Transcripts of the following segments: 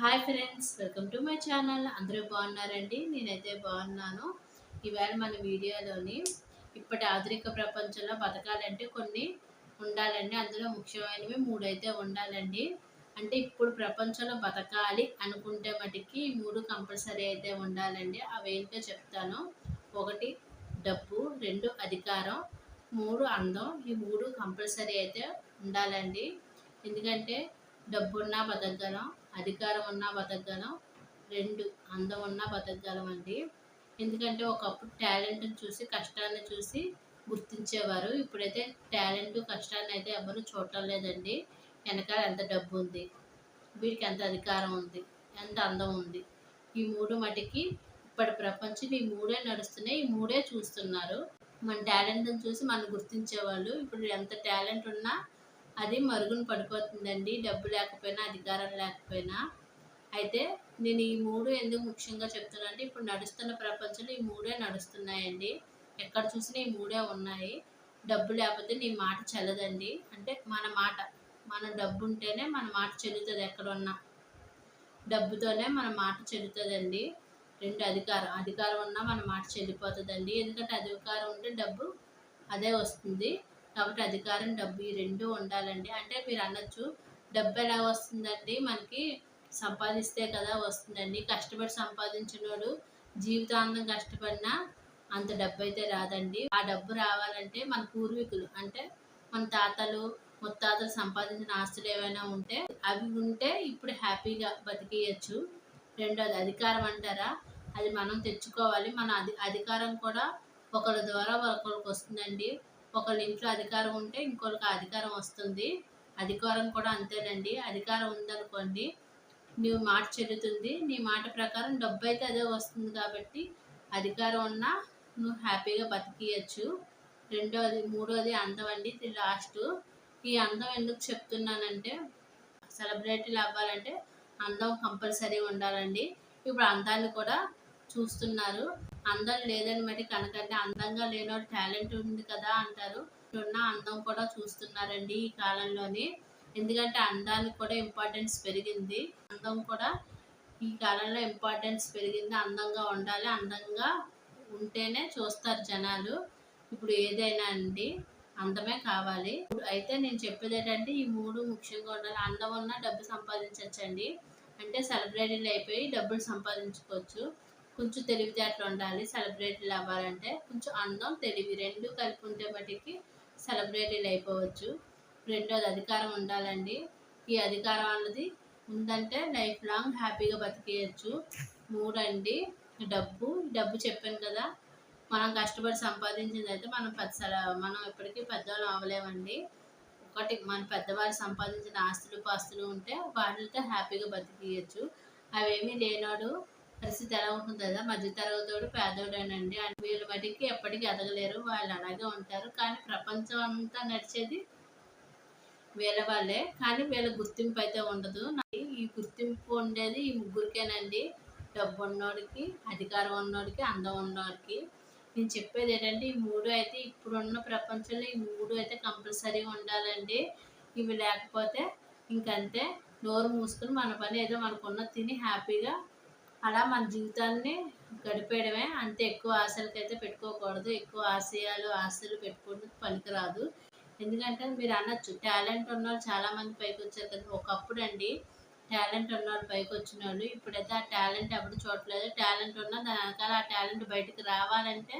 Hi friends welcome to my channel అందరూ బాగున్నారండి? నేనైతే బాగున్నాను. ఈవేళ మన వీడియోలోని ఇప్పటి ఆధునిక ప్రపంచంలో బతకాలంటే కొన్ని ఉండాలండి. అందులో ముఖ్యమైనవి మూడు అయితే ఉండాలండి. అంటే ఇప్పుడు ప్రపంచంలో బతకాలి అనుకుంటే మటుకి ఈ మూడు కంపల్సరీ అయితే ఉండాలండి. అవేంటో చెప్తాను. ఒకటి డబ్బు. రెండు అధికారం. మూడు అందం. ఈ మూడు కంపల్సరీ అయితే ఉండాలండి. ఎందుకంటే డబ్బున్నా బతకగలం. అధికారం ఉన్నా బతకగలం రెండు అందం ఉన్నా బతకగలం అండి ఎందుకంటే ఒకప్పుడు టాలెంట్ని చూసి కష్టాన్ని చూసి గుర్తించేవారు. ఇప్పుడైతే టాలెంట్ కష్టాన్ని అయితే ఎవరు చూడటం లేదండి వెనకాల ఎంత డబ్బు ఉంది వీడికి ఎంత అధికారం ఉంది ఎంత అందం ఉంది. ఈ మూడు మటుకి ఇప్పటి ప్రపంచం ఈ మూడే నడుస్తున్నాయి ఈ మూడే చూస్తున్నారు. మన టాలెంట్ని చూసి మనం గుర్తించేవాళ్ళు. ఇప్పుడు ఎంత టాలెంట్ ఉన్నా అది మరుగున పడిపోతుందండి. డబ్బు లేకపోయినా అధికారం లేకపోయినా. అయితే నేను ఈ మూడు ఎందుకు ముఖ్యంగా చెప్తున్నా అంటే ఇప్పుడు నడుస్తున్న ప్రపంచంలో ఈ మూడే నడుస్తున్నాయండి. ఎక్కడ చూసినా ఈ మూడే ఉన్నాయి. డబ్బు లేకపోతే నీ మాట చెల్లదండి. అంటే మన మాట మన డబ్బు ఉంటేనే మన మాట చెల్లుతుంది ఎక్కడున్నా. డబ్బుతోనే మన మాట చెల్లుతుందండి. రెండు అధికారం అధికారం ఉన్నా మన మాట చెల్లిపోతుందండి. ఎందుకంటే అధికారం ఉంటే డబ్బు అదే వస్తుంది. కాబట్టి అధికారం డబ్బు ఈ రెండు ఉండాలండి. అంటే మీరు అనొచ్చు డబ్బు ఎలా వస్తుందండి? మనకి సంపాదిస్తే కదా వస్తుందండి. కష్టపడి సంపాదించినోడు జీవితాంతం కష్టపడినా అంత డబ్బు అయితే రాదండి. ఆ డబ్బు రావాలంటే మన పూర్వీకులు అంటే మన తాతలు ముత్తాతలు సంపాదించిన ఆస్తులు ఏమైనా ఉంటే అవి ఉంటే ఇప్పుడు హ్యాపీగా బతికేయచ్చు. రెండోది అధికారం అంటారా? అది మనం తెచ్చుకోవాలి. మన అధి అధికారం కూడా ఒకరి ద్వారా ఒకరికి వస్తుందండి ఒకళ్ళ ఇంట్లో అధికారం ఉంటే ఇంకొకరికి అధికారం వస్తుంది. అధికారం కూడా అంతేనండి. అధికారం ఉందనుకోండి నీ మాట చెల్లుతుంది. నీ మాట ప్రకారం డబ్బు అయితే అదే వస్తుంది కాబట్టి అధికారం ఉన్నా నువ్వు హ్యాపీగా బతికియచ్చు. రెండోది మూడోది అందం అండి. ఇది లాస్ట్ ఈ అందం ఎందుకు చెప్తున్నానంటే సెలబ్రిటీలు అవ్వాలంటే అందం కంపల్సరీ ఉండాలండి. ఇప్పుడు అందాన్ని కూడా చూస్తున్నారు. అందం లేదని మరి కనకంటే అందంగా లేనోడు టాలెంట్ ఉంది కదా అంటారు. ఉన్న అందం కూడా చూస్తున్నారండి ఈ కాలంలోని. ఎందుకంటే అందానికి కూడా ఇంపార్టెన్స్ పెరిగింది. అందం కూడా ఈ కాలంలో ఇంపార్టెన్స్ పెరిగింది. అందంగా ఉండాలి అందంగా ఉంటేనే చూస్తారు జనాలు. ఇప్పుడు ఏదైనా అండి అందమే కావాలి. అయితే నేను చెప్పేది ఏంటంటే ఈ మూడు ముఖ్యంగా ఉండాలి. అందం ఉన్న డబ్బు సంపాదించవచ్చండి అంటే సెలబ్రిటీలు అయిపోయి డబ్బులు సంపాదించుకోవచ్చు. కొంచెం తెలివితేటలు ఉండాలి సెలబ్రిటీలు అవ్వాలంటే కొంచెం అందం తెలివి రెండు కలిపి ఉంటే మటుకి సెలబ్రిటీలు అయిపోవచ్చు. రెండోది అధికారం ఉండాలండి. ఈ అధికారం అన్నది ఉందంటే లైఫ్ లాంగ్ హ్యాపీగా బతికేయచ్చు. మూడండి డబ్బు. డబ్బు చెప్పాను కదా మనం కష్టపడి సంపాదించింది అయితే మనం పెద్ద మనం ఎప్పటికీ పెద్దవాళ్ళం అవ్వలేమండి. ఒకటి మన పెద్దవాళ్ళు సంపాదించిన ఆస్తులు పాస్తులు ఉంటే వాటితో హ్యాపీగా బతికేయచ్చు. అవేమీ లేనాడు పరిస్థితి ఎలా ఉంటుంది కదా మధ్య పేదోడేనండి. పేదోడేనండి వీళ్ళ మటుకి ఎప్పటికీ ఎదగలేరు వాళ్ళు అలాగే ఉంటారు. కానీ ప్రపంచం అంతా నడిచేది వీళ్ళ వాళ్ళే కానీ వీళ్ళ గుర్తింపు అయితే ఉండదు. ఈ గుర్తింపు ఉండేది ఈ ముగ్గురికేనండి. డబ్బు ఉన్నోడికి అధికారం ఉన్నోడికి అందం ఉన్నోడికి. నేను చెప్పేది ఏంటంటే ఈ మూడు అయితే ఇప్పుడున్న ప్రపంచంలో ఈ మూడు అయితే కంపల్సరీగా ఉండాలండి. ఇవి లేకపోతే ఇంకంతే. నోరు మూసుకొని మన పని ఏదో మనకున్న తిని హ్యాపీగా అలా మన జీవితాన్ని గడిపేయడమే. అంతే ఎక్కువ ఆశలకైతే పెట్టుకోకూడదు. ఎక్కువ ఆశయాలు ఆశలు పెట్టుకోవడం పనికిరాదు. ఎందుకంటే మీరు అనొచ్చు టాలెంట్ ఉన్న వాళ్ళు చాలామంది పైకి వచ్చారు కదా. ఒకప్పుడు అండి టాలెంట్ ఉన్నవాళ్ళు పైకి వచ్చిన వాళ్ళు ఇప్పుడైతే ఆ టాలెంట్ ఎప్పుడు చూడట్లేదు. టాలెంట్ ఉన్న దాని వెనకాల ఆ టాలెంట్ బయటకు రావాలంటే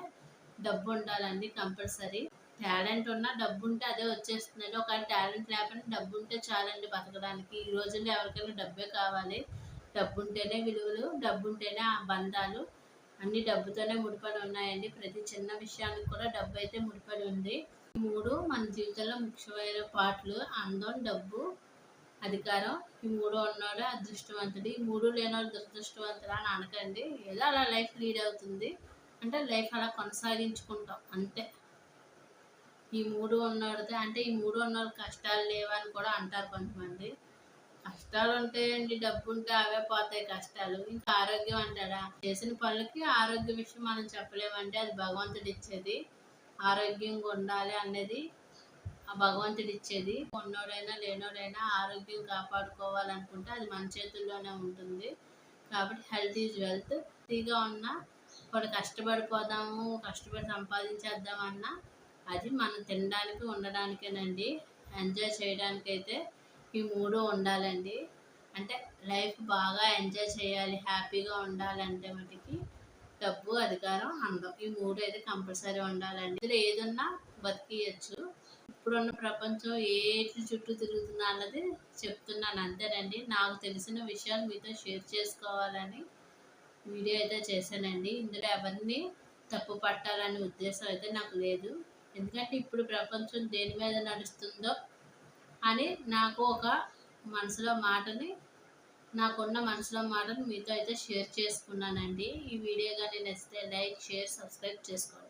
డబ్బు ఉండాలండి కంపల్సరీ. టాలెంట్ ఉన్నా డబ్బు ఉంటే అదే వచ్చేస్తుందండి. ఒక టాలెంట్ లేకపోయినా డబ్బు ఉంటే చాలండి బతకడానికి. ఈ రోజుల్లో ఎవరికైనా డబ్బే కావాలి. డబ్బు ఉంటేనే విలువలు డబ్బు ఉంటేనే ఆ బంధాలు. అన్ని డబ్బుతోనే ముడిపడి ఉన్నాయండి. ప్రతి చిన్న విషయానికి కూడా డబ్బు అయితే ముడిపడి ఉంది. ఈ మూడు మన జీవితంలో ముఖ్యమైన పాటలు. అందం డబ్బు అధికారం. ఈ మూడు ఉన్నాడు అదృష్టవంతుడు. ఈ మూడు లేనివాడు దురదృష్టవంతుడు అని అనకండి. ఏదో అలా లైఫ్ లీడ్ అవుతుంది? అంటే లైఫ్ అలా కొనసాగించుకుంటాం. అంతే. ఈ మూడు ఉన్నాడితే అంటే ఈ మూడు ఉన్నవాళ్ళు కష్టాలు లేవని కూడా అంటారు కొంతమంది. కష్టాలు ఉంటాయండి డబ్బు ఉంటే అవే పోతాయి కష్టాలు. ఇంకా ఆరోగ్యం అంటారా? చేసిన పనులకి ఆరోగ్య విషయం మనం చెప్పలేమంటే అది భగవంతుడు ఇచ్చేది. ఆరోగ్యంగా ఉండాలి అనేది ఆ భగవంతుడు ఇచ్చేది. ఉన్నోడైనా లేనోడైనా ఆరోగ్యం కాపాడుకోవాలనుకుంటే అది మన చేతుల్లోనే ఉంటుంది. కాబట్టి హెల్త్ ఈజ్ వెల్త్ ఫ్రీగా ఉన్నా ఇప్పుడు కష్టపడిపోదాము కష్టపడి సంపాదించేద్దామన్నా అది మనం తినడానికి ఉండడానికేనండి. ఎంజాయ్ చేయడానికైతే ఈ మూడు ఉండాలండి. అంటే లైఫ్ బాగా ఎంజాయ్ చేయాలి హ్యాపీగా ఉండాలంటే మటుకి డబ్బు అధికారం అందం. ఈ మూడు అయితే కంపల్సరీ ఉండాలండి. ఇందులో ఏదన్నా బతికేయచ్చు. ఇప్పుడున్న ప్రపంచం ఏటి చుట్టూ తిరుగుతుందా అన్నది చెప్తున్నాను అంతేనండి. నాకు తెలిసిన విషయాలు మీతో షేర్ చేసుకోవాలని వీడియో అయితే చేశానండి. ఇందులో ఎవరిని తప్పు పట్టాలనే ఉద్దేశం అయితే నాకు లేదు. ఎందుకంటే ఇప్పుడు ప్రపంచం దేని మీద నడుస్తుందో అని నాకు ఒక మనసులో మాటని నాకున్న మనసులో మాటను మీతో అయితే షేర్ చేసుకున్నానండి. ఈ వీడియో కానీ నచ్చితే లైక్ షేర్ సబ్స్క్రైబ్ చేసుకోండి.